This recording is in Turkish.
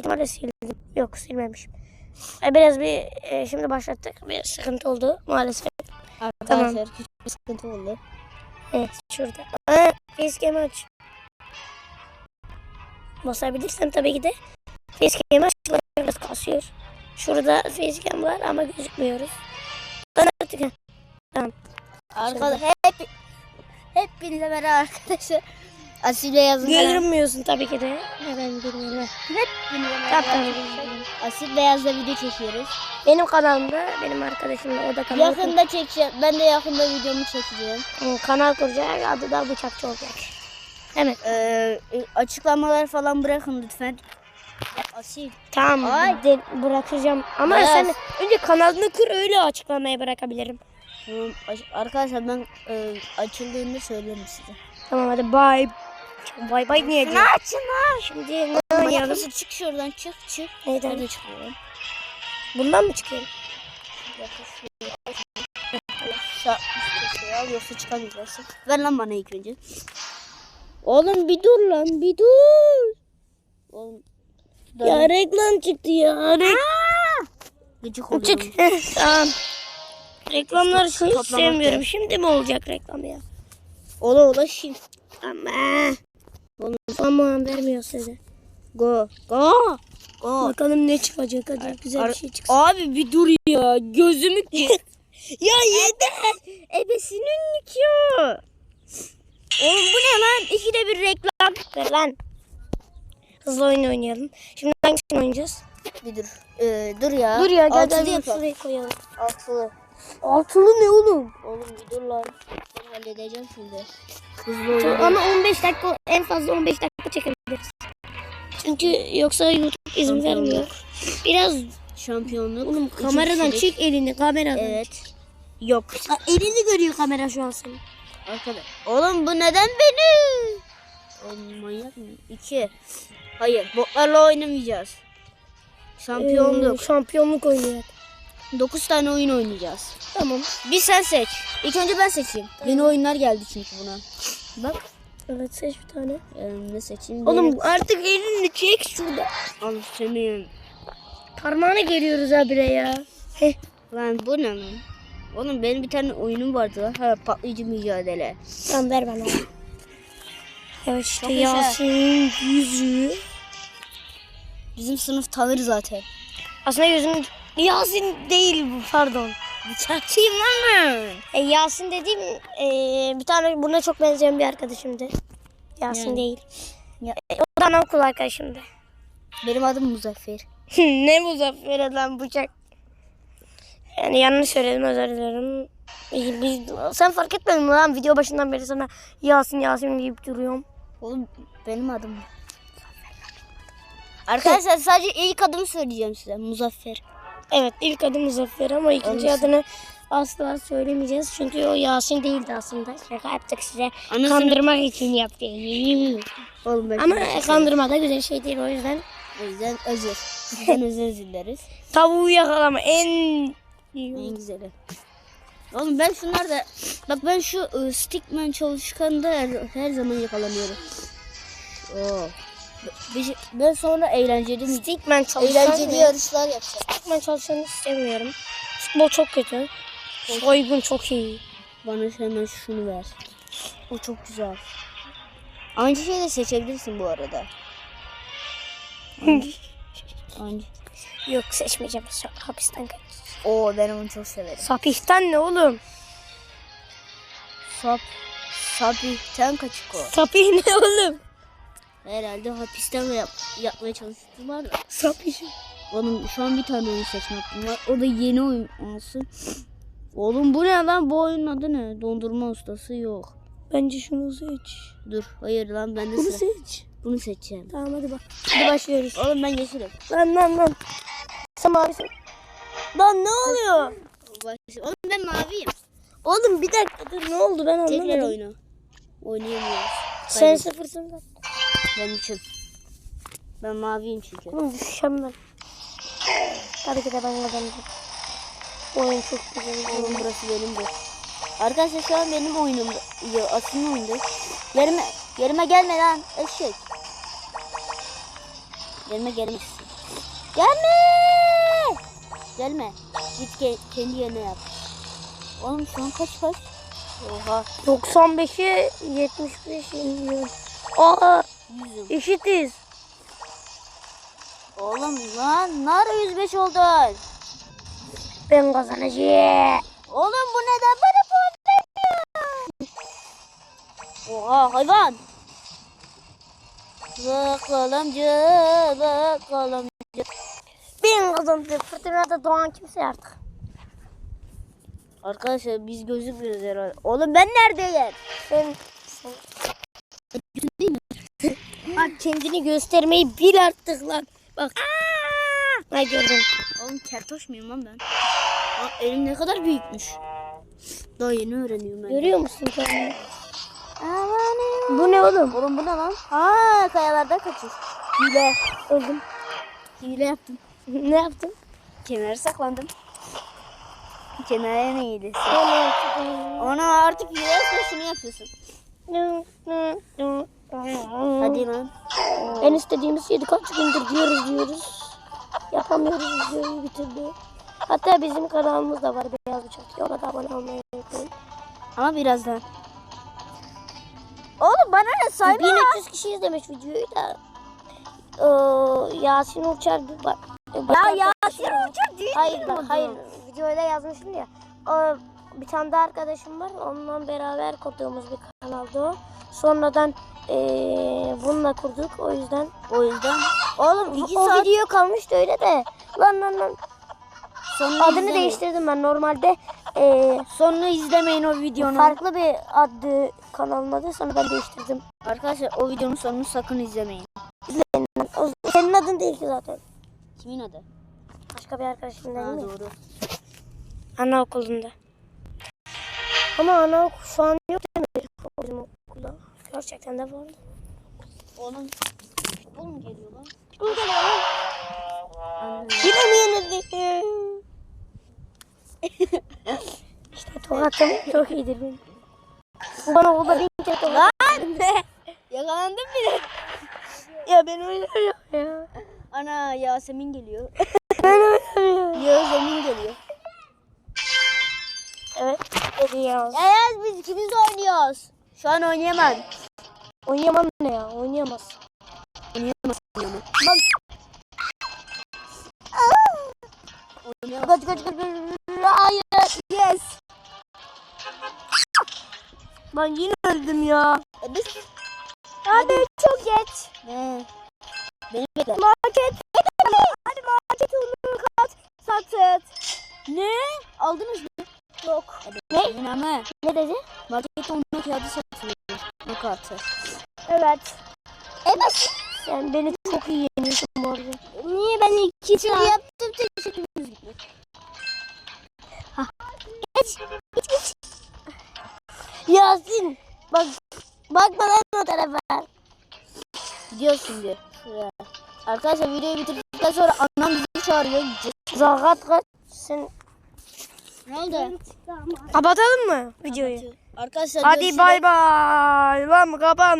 ihtimalle sildim. Yok silmemişim. E, biraz bir e, şimdi başlattık. Bir sıkıntı oldu maalesef. Arkadaşlar küçük bir sıkıntı oldu. Evet şurada. Aa, facecam aç. Basabilirsem tabii ki de. Facecam aç. Biraz kasıyor. Şurada facecam var ama gözükmüyoruz. Ben artık Tamam. Arkadaşlar hep hepinize merhaba arkadaşlar. Asil'e yazın. Görünmüyorsun tabii ki de. Neden merhaba Tamam, tamam. arkadaşlar. Asil Beyaz'la video çekiyoruz. Benim kanalımda benim arkadaşımla o da kanal Yakında çekeceğim. Ben de yakında videomu çekeceğim. kur- kanal kuracak. Adı da bıçakçı olacak. Evet. Ee, açıklamalar falan bırakın lütfen. Asil. Tamam. Ay. de- bırakacağım. Ama Beyaz. sen önce kanalını kur öyle açıklamaya bırakabilirim. Tamam, aç- arkadaşlar ben e, açıldığında söylerim size. Tamam hadi bye. Bye bye niye diyor? açın ha. Şimdi ne oynayalım? Çık şuradan çık çık. Neyden? Nerede çıkıyorum? Bundan mı? Sa şey al yoksa çıkamayacaksın. Ver lan bana ilk önce. Oğlum bir dur lan bir dur. Oğlum. Ya reklam çıktı ya. Rek Gıcık oluyorum. çık. tamam. Reklamları hiç sevmiyorum. Şimdi mi olacak reklam ya? Ola ola şimdi. Ama. Ama vermiyor size. Go. Go. Go. Bakalım ne çıkacak hadi güzel bir şey çıksın. Abi bir dur ya. Gözümü Ya yeter. Ebesinin nikiyor. Oğlum bu ne lan? İkide bir reklam. Ver lan. Hızlı oyun oynayalım. Şimdi hangisini oynayacağız? Bir dur. Ee, dur ya. Dur ya gel Altılı gel şuraya koyalım. Altılı. Altılı ne oğlum? Oğlum bir dur lan. Ben halledeceğim şimdi. Hızlı oynayalım. Ama 15 dakika en fazla 15 dakika çekebiliriz. Çünkü yoksa YouTube izin vermiyor. Biraz Şampiyonluk. oğlum iki kameradan çek elini kameradan. Evet. Yok. Aa, elini görüyor kamera şu an senin. Arkadaş. Oğlum bu neden beni? Oğlum manyak mı? İki. Hayır. Botlarla oynamayacağız. Şampiyonluk. Ee, şampiyonluk oynuyor. 9 tane oyun oynayacağız. Tamam. Bir sen seç. İlk önce ben seçeyim. Yeni oyunlar geldi çünkü buna. Bak. Evet seç bir tane. Ne seçeyim? Oğlum artık elini çek şurada. Al senin. Parmağına geliyoruz habire ya. Heh. Lan bu ne lan? Oğlum benim bir tane oyunum vardı lan. Ha patlayıcı mücadele. Tamam ver bana. Evet işte Çok güzel. Yasin yüzü. Bizim sınıf tanır zaten. Aslında yüzüm Yasin değil bu pardon. Bıçakçıyım lan ben. E, Yasin dediğim e, bir tane buna çok benzeyen bir arkadaşımdı. Yasin Yani. değil. Ya- E, o da anaokul arkadaşımdı. Benim adım Muzaffer. ne muzaffer lan bıçak. Yani yanlış söyledim özür dilerim. E, Biz, sen fark etmedin mi lan video başından beri sana Yasin Yasin deyip duruyorum. Oğlum benim adım Arkadaşlar sadece ilk adımı söyleyeceğim size. Muzaffer. Evet ilk adı Muzaffer ama ikinci Olsun. adını asla söylemeyeceğiz. Çünkü o Yasin değildi aslında. Şaka yaptık size. Anasını- Kandırmak için yaptık. Oğlum ama kandırma da güzel şey değil o yüzden. o yüzden özür. Sizden özür dileriz. Tavuğu yakalama en En güzeli. Oğlum ben şunlar da bak ben şu ıı, stickman çalışkanında her, her zaman yakalanıyorum. Oo. Şey- ben sonra eğlenceli mi? Stickman çalışan Eğlenceli yarışlar yapacağım. Stickman çalışanı istemiyorum. Futbol çok kötü. Soygun çok iyi. Bana hemen şunu ver. O çok güzel. Aynı şeyi de seçebilirsin bu arada. Aynı. Yok seçmeyeceğim. Hapisten kaç. Oo ben onu çok severim. Sapihtan ne oğlum? Sap. Sabihten kaçık o. Sapih ne oğlum? Herhalde hapisten yap, yapmaya çalıştılar da. Sapih. Oğlum şu an bir tane oyun seçme hakkım var. O da yeni oyun olsun. Oğlum bu ne lan? Bu oyunun adı ne? Dondurma ustası yok. Bence şunu seç. Dur hayır lan ben de Bunu sıra. seç. Bunu seçeceğim. Tamam hadi bak. Hadi başlıyoruz. Oğlum ben yeşilim. Lan lan lan. Sen mavisin. Lan ne oluyor? Oğlum ben maviyim. Oğlum bir dakika dur ne oldu ben Tekrar anlamadım. oyna. Oynayamıyoruz. Sen sıfırsın lan. Ben üçüm. Ben maviyim çünkü. Oğlum düşeceğim ben. Tabii ki de ben kazanacağım. Oyun çok güzel. Oğlum burası benim de. Arkadaşlar şu an benim oyunumda. Ya, aslında oyunda. Yerime, yerime gelme lan eşek. Yerime gelmişsin. Gelme. Gelme. Git ke- kendi yerine yap. Oğlum şu an kaç kaç? Oha 95'e 75 yeniliyor. Aa yüzüm. eşitiz. Oğlum lan nara 105 oldun. Ben kazanacağım. Oğlum bu neden bana puan vermiyor? Oha hayvan. Bakalımcı, bakalımcı. Ben kazandım. Fırtınada doğan kimse artık. Arkadaşlar biz gözükmüyoruz herhalde. Oğlum ben neredeyim? Sen, sen. Bak kendini göstermeyi bil artık lan. Bak. Ne gördün? Oğlum kertoş muyum lan ben? Aa, elim ne kadar büyükmüş. Daha yeni öğreniyorum ben. Görüyor musun kendini? Bu ne oğlum? Oğlum bu ne lan? Aa kayalardan kaçış. Hile. Öldüm. Hile yaptım. ne yaptın? Kenara saklandım. Kenara neydi? Hadi Ona artık hile yapma şunu yapıyorsun. Hadi lan. En istediğimiz yedi kaç gündür diyoruz diyoruz. Yapamıyoruz videoyu bir türlü. Hatta bizim kanalımız da var Beyaz diye. Ona da abone olmayı unutmayın. Ama birazdan. Oğlum bana ne sayma. 1300 kişi izlemiş videoyu da. Ee, Yasin Uçar bak. Ya Yasin Uçar değil Hayır mi bu? hayır. Videoda yazmışım ya. O, bir tane daha arkadaşım var. Onunla beraber kurduğumuz bir kanaldı o. Sonradan ee, bununla kurduk. O yüzden O yüzden. Oğlum iki o saat video kalmıştı öyle de. Lan lan lan. sonunu Adını izlemeyin. değiştirdim ben. Normalde ee, Sonunu izlemeyin o videonun. farklı bir adı kanalın adı. Sonra ben değiştirdim. Arkadaşlar o videonun sonunu sakın izlemeyin. O, senin adın değil ki zaten. Kimin adı? Başka bir arkadaşın değil Ha, mi? doğru. Anaokulunda. Ama anaokul şu an yok mi? Bizim okulda. Gerçekten de vardı. Oğlum futbol mu geliyor lan? Bu geliyor lan. Yine mi yenildik? işte tokatım çok iyidir benim. Bana okulda bin kere tokat. Lan! Yakalandım bile. Ya ben oynamıyorum ya. Ana Yasemin geliyor. Ben oynamıyorum. Yağız Emin geliyor. Evet. Ya Yağız biz ikimiz oynuyoruz. Şu an oynayamam. Oynayamam ne ya? Oynayamaz. Oynayamazsın ama. Bak. Kaç kaç. kaç. Hayır. Yes. Ben yine öldüm ya. E biz... Hadi çok geç. Ne? Beni bekle. Market. Hadi market unu kat. Satın. Ne? Aldınız mı? Yok. Ne? Dedi? markette onun kağıdı satılıyor. Ne kartı? Evet. Evet. Sen beni çok iyi yeniyorsun bu arada. Niye ben iki Şimdi yaptım teşekkürünüz gitmek. Geç. Geç geç. Yasin. Bak. Bakma lan o tarafa. Gidiyoruz şimdi. Şuraya. Arkadaşlar videoyu bitirdikten sonra annem bizi çağırıyor. Zagat kaç. Sen. Ne oldu? Kapatalım mı videoyu? Arkadaşlar Hadi görüşürüz. bay bay. Lan kapan.